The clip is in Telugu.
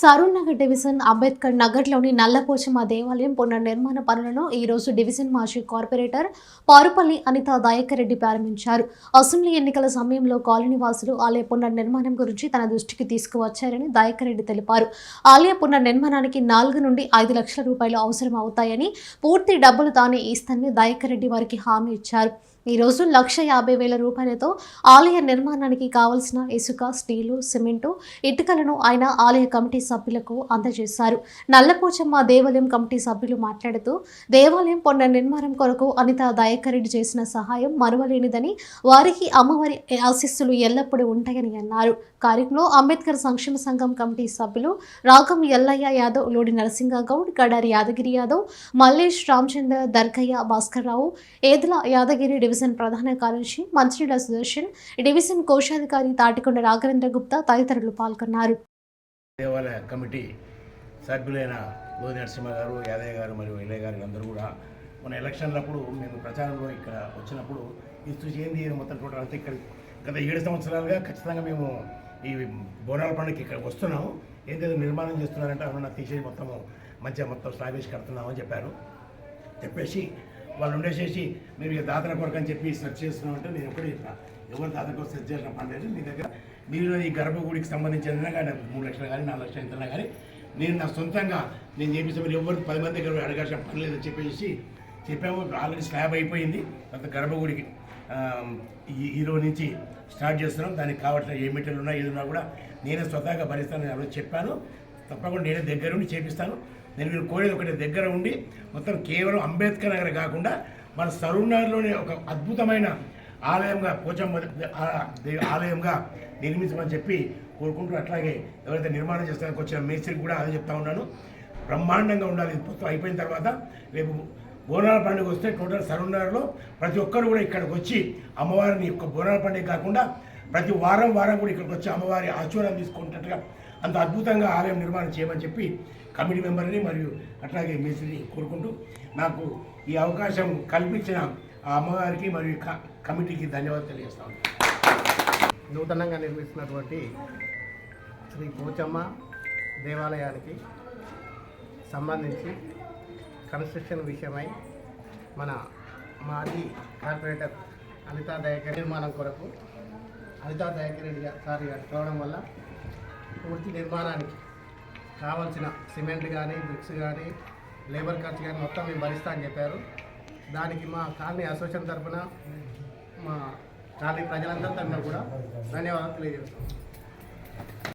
సరూర్ నగర్ డివిజన్ అంబేద్కర్ నగర్లోని నల్లపోచమ్మ దేవాలయం పునర్నిర్మాణ పనులను ఈ రోజు డివిజన్ మాజీ కార్పొరేటర్ పారుపల్లి అనిత దయాకర్ రెడ్డి ప్రారంభించారు. అసెంబ్లీ ఎన్నికల సమయంలో కాలనీవాసులు ఆలయ పునర్నిర్మాణం గురించి తన దృష్టికి తీసుకువచ్చారని దయాకర్ రెడ్డి తెలిపారు. ఆలయ పునర్నిర్మాణానికి నాలుగు నుండి ఐదు లక్షల రూపాయలు అవసరం అవుతాయని పూర్తి డబ్బులు తానే ఇస్తానని దయాకర్ రెడ్డి వారికి హామీ ఇచ్చారు. ఈరోజు లక్ష యాభై వేల రూపాయలతో ఆలయ నిర్మాణానికి కావలసిన ఇసుక స్టీలు సిమెంటు ఇటుకలను ఆయన ఆలయ కమిటీ సభ్యులకు అందజేశారు. నల్లపోచమ్మ దేవాలయం కమిటీ సభ్యులు మాట్లాడుతూ దేవాలయం పునర్నిర్మాణం కొరకు అనిత దయాకర్ చేసిన సహాయం మరువలేనిదని వారికి అమ్మవారి ఆశీస్సులు ఎల్లప్పుడూ ఉంటాయని అన్నారు. కార్యక్రమంలో అంబేద్కర్ సంక్షేమ సంఘం కమిటీ సభ్యులు రాగం ఎల్లయ్య యాదవ్ లోడి నరసింగ గౌడ్ గడారి యాదగిరి యాదవ్ మల్లేష్ రామచంద్ర దర్గయ్య భాస్కర్ రావు ఏదుల యాదగిరి డివిజన్ ప్రధాన కార్యదర్శి మంచినీళ్ళ సుదర్శన్ డివిజన్ కోశాధికారి తాటికొండ రాఘవేంద్ర గుప్తా తదితరులు పాల్గొన్నారు. దేవాలయ కమిటీ సభ్యులైన గోది నరసింహ గారు యాదయ్య గారు మరియు ఇల్లయ్య గారు అందరూ కూడా మన ఎలక్షన్లప్పుడు మేము ప్రచారంలో ఇక్కడ వచ్చినప్పుడు ఇస్తూ ఏంది? మొత్తం టోటల్ అంతా ఇక్కడ గత ఏడు సంవత్సరాలుగా ఖచ్చితంగా మేము ఈ బోనాల పండుగకి ఇక్కడ వస్తున్నాము. ఏదైతే నిర్మాణం చేస్తున్నారంటే అవునా తీసేసి మొత్తము మంచిగా మొత్తం స్లాబేసి కడుతున్నామని చెప్పారు. చెప్పేసి వాళ్ళు ఉండేసేసి మీరు ఇక దాతల కొరకు అని చెప్పి సెర్చ్ చేస్తున్నామంటే నేను ఎప్పుడు చెప్పిన ఎవరు దాతల కొరకు సెర్చ్ చేసిన పని లేదు. మీ దగ్గర మీరు ఈ గర్భగుడికి సంబంధించిన కానీ మూడు లక్షలు కానీ నాలుగు లక్షలు ఎంత కానీ నేను నా సొంతంగా నేను చేపిస్తే మీరు ఎవరు పది మంది దగ్గర అడగాల్సిన పని లేదని చెప్పేసి చెప్పాము. ఆల్రెడీ స్లాబ్ అయిపోయింది. తర్వాత గర్భగుడికి ఆ, నుంచి స్టార్ట్ చేస్తున్నాం. దానికి కావాల్సిన ఏ మెటీరియల్ ఉన్నా ఏది ఉన్నా కూడా నేనే స్వతహాగా భరిస్తానని ఆ చెప్పాను. తప్పకుండా నేనే దగ్గర ఉండి చేపిస్తాను. నేను మీరు కోరేది ఒకటి దగ్గర ఉండి మొత్తం కేవలం అంబేద్కర్ నగర్ కాకుండా మన సరూర్నగర్లోనే ఒక అద్భుతమైన ఆలయంగా పోచమ్మ ఆ- ఆలయంగా నిర్మించమని చెప్పి కోరుకుంటూ అట్లాగే ఎవరైతే నిర్మాణం చేస్తానికి వచ్చిన మేస్త్రికి కూడా అదే చెప్తా ఉన్నాను. బ్రహ్మాండంగా ఉండాలి. ఇది మొత్తం అయిపోయిన తర్వాత రేపు బోనాల పండుగ వస్తే టోటల్ సరౌండర్లో ప్రతి ఒక్కరు కూడా ఇక్కడికి వచ్చి అమ్మవారిని యొక్క బోనాల పండుగ కాకుండా ప్రతి వారం వారం కూడా ఇక్కడికి వచ్చి అమ్మవారి ఆచూర్యం తీసుకుంటున్నట్టుగా అంత అద్భుతంగా ఆలయం నిర్మాణం చేయమని చెప్పి కమిటీ మెంబర్ని మరియు అట్లాగే మేస్త్రిని కోరుకుంటూ నాకు ఈ అవకాశం కల్పించిన ఆ అమ్మగారికి మరియు క- కమిటీకి ధన్యవాదాలు తెలియజేస్తాను నూతనంగా నిర్మిస్తున్నటువంటి శ్రీ పోచమ్మ దేవాలయానికి సంబంధించి కన్స్ట్రక్షన్ విషయమై మన మాజీ కార్పొరేటర్ అనితా దయాకర్ నిర్మాణం కొరకు అనితా దయాకర్ రెడ్డి సార్ గారు రావడం వల్ల పూర్తి నిర్మాణానికి కావాల్సిన సిమెంట్ కానీ బ్రిక్స్ కానీ లేబర్ ఖర్చు కానీ మొత్తం మేము భరిస్తా అని చెప్పారు. దానికి మా కాలనీ అసోసియేషన్ తరఫున మా కాలనీ ప్రజలందరి తరఫున కూడా ధన్యవాదాలు తెలియజేస్తాం